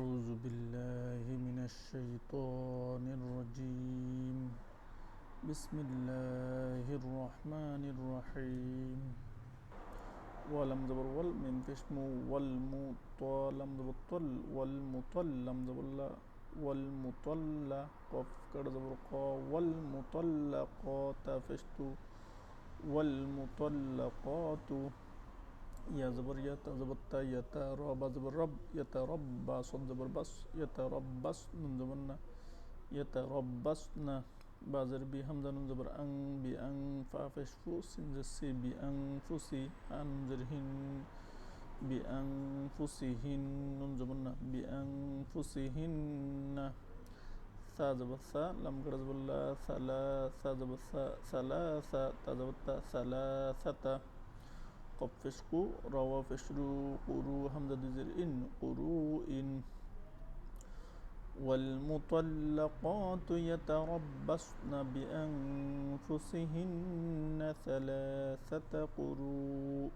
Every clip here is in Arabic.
أعوذ بالله من الشيطان الرجيم. بسم الله الرحمن الرحيم. ولم زبر وال من فشمو والمطال لم زبر طل والمطل لم زبر لا والمطلة قف كر زبر قا والمطلقات فشتو والمطلقات ইয়া জবর ইয়াতা জবর তা ইয়াতা রবা জবর রব ইয়াতা রব্বা সদ জবর বাস ইয়াতা রব্বাস নুন জবর না ইয়াতা রব্বাস না বাজের বি হামজা নুন জবর আং বি আং ফা ফেশ ফু সিন জেসি বি আং ফুসি আন জের হিন বি আং ফুসি হিন নুন জবর না বি قب فشكو روا فشرو قرو همزة دزر إن قرو إن. والمطلقات يتربصن بأنفسهن ثلاثة قروء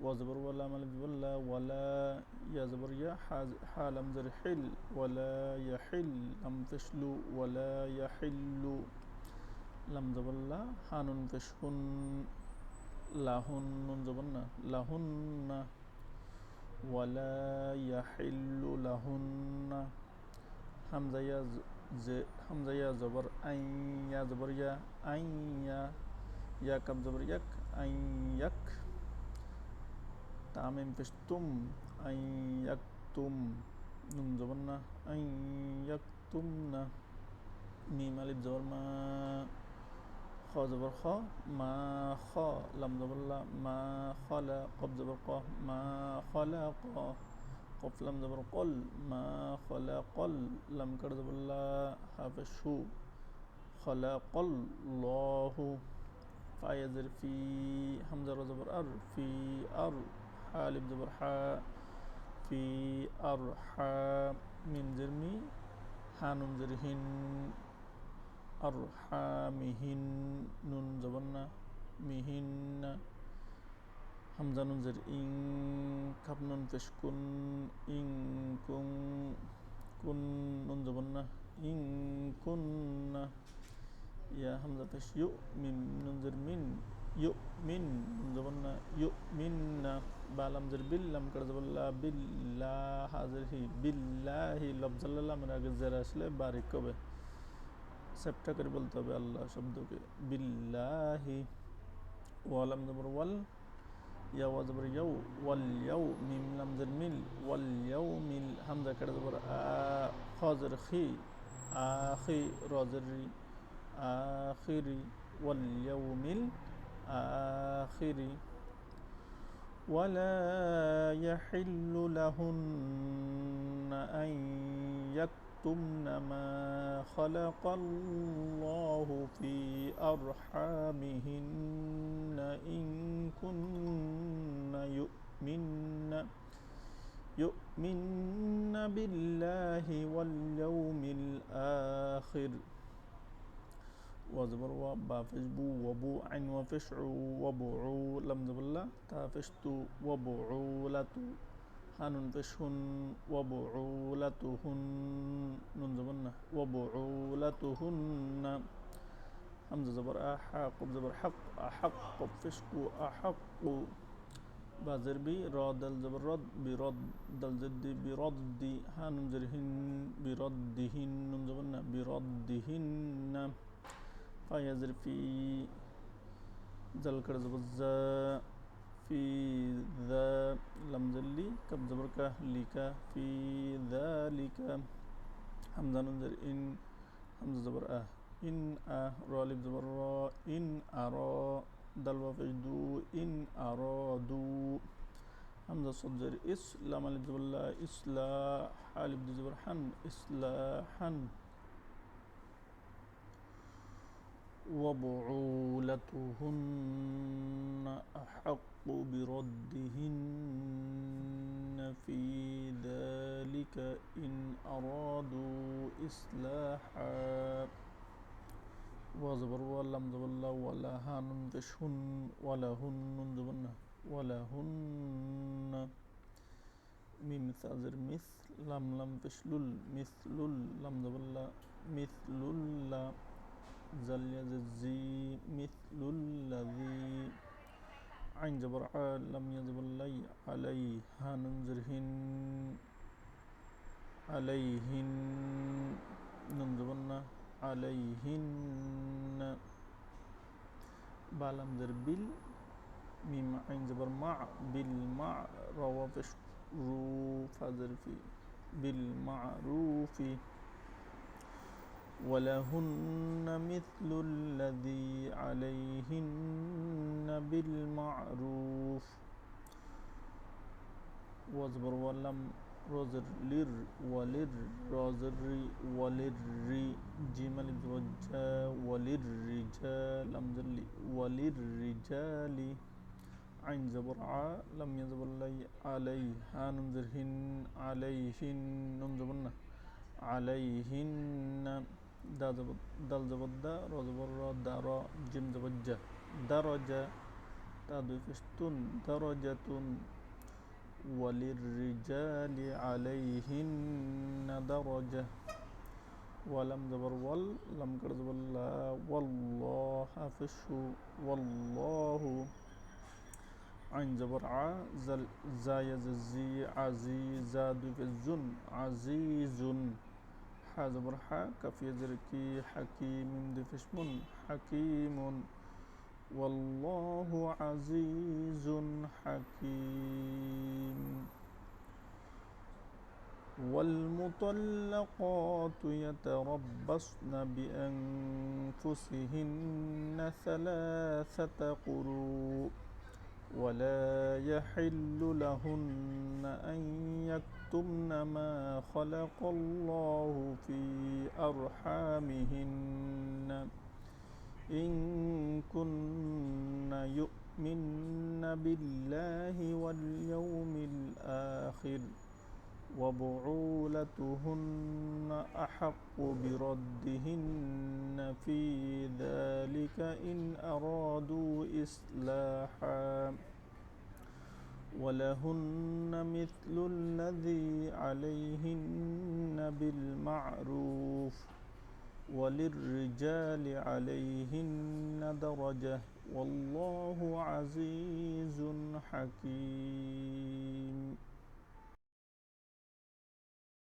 وزبر ولا ملك ولا ولا يزبر يا حال مزر حل ولا يحل لم تشلو ولا يحل لم زبر لا حان فشهن. লাহুন নুন জবন না, লাহুন না। ওয়ালা ইয়াহিল্লু হামজাইয়া যে হামজাইয়া জবর, আইয়া জবর ইয়া, আইয়া, ইয়া কাব জবর ইয়াক, আইয়াক। তামিম আইয়াক তুম নুন জবর না আইয়াক তুম না। মিম আলিফ জবর মা। খ জবর খ, মা খ, লাম জবর লাম মা খলা কব জবর ক, মা খলা ক, কফ লাম জবর কল, মা খলা কল, লাম কার জবর লা, হাফে শু খলা কল লহু ফায়াজের ফি হামজার জবর, আর, ফি, আর হালিম জবর, হা, ফি, আর, হা, মিম, জের, মি হানুম জের আরহামিহিন নুন জবন্না মিহিন হামজা নুনজের ইং খাবনুন পেশকুন ইং কুং, কুন নুন জবন্না ইং কুন না, ইয়া হামজা পেশ ইউ মিম নুনজের মিন ইউ মিন নুন জবন্না ইউ মিন বালামজের বিল্লাম কার জবল্লা বিল্লা হাজির হি, বিল্লাহি লফজাল্লাহ মেরা গেজের আসলে বারিক কবে সেপটা করে বলতে হবে আল্লাহ শব্দকে বিল্লাহি ওয়ালাম জবর ওয়াল ইয়া ওয়া জবর ইয়াউ ওয়াল ইয়াউ মিম লাম জের মিল ওয়াল ইয়াউ মিল হামজা কেটে জবর আ খজর খি আখি রজর রি আখিরি ওয়াল ইয়াউ মিল আখিরি ولا يحل لهن أن يكتمن يكتمن ما خلق الله في أرحامهن إن كن يؤمن يؤمن بالله واليوم الآخر. وزبر وبا فجبو وبو عن وفشعو وبعو لم زبلا تافشتو وبعولتو حان فشهن وبعولتهن. نون زبنة. وبعولتهن. همزة زبر أحق زبر حق أحق فشكو أحق. بازر بي راد الزبر رد برد دل زد برد. هان زرهن بردهن. نون زبنة. بردهن. فيزر في زل كرز ফি দা লামজাল্লি কাবজবরকা লিকা ফি দা লিকা হামজানুজার ইন হামজা জবর আহ ইন আহ র আলিফ জবর র ইন আর দাল ওয়াফিজ দু ইন আর দু হামজা সজ্জের ইস লাম আলিফ জবর ইসলা আলিফ জবর হান ইসলা হান وبعولتهن أحق بردهن في ذلك إن أرادوا إصلاحا. وزبر ولم زبر ولا هان تشهن ولا هن زبن ولا هن من تازر مثل لم لم تشلل مثل لم زبر مثل لا يجزي مثل الذي عن جبر لم يجب اللي عليها ننجرهن عليهن ننجبن عليهن. بالم در بال ميم عين جبر مع بالمع روافش رو فازر في بالمعروف ولهن مثل الذي عليهن بالمعروف. واصبر ولم رزر لر ولر رازر ولر جمل الوجه وللرجال أمزر لي وللرجال عين زبر لم يزبر لي عليها ننزرهن عليهن ننزبرن عليهن. دا زبر دل زبر دا را زبر را دا را جم زبر جا درجة تا دو فشتون درجة وللرجال عليهن درجة ولم زبر ول لم كر زبر لا والله فشو والله عين زبر ع زل زاي زي عزيز في الزن عزيز ح زبر ح كف حكيم دفشمن حكيم. والله عزيز حكيم. والمطلقات يتربصن بأنفسهن ثلاثة قروء. ولا يحل لهن أن يكتمن ما خلق الله في أرحامهن. إن كن يؤمن بالله واليوم الآخر وبعولتهن أحق بردهن في ذلك إن أرادوا إصلاحا. ولهن مثل الذي عليهن بالمعروف وللرجال عليهن درجة. والله عزيز حكيم.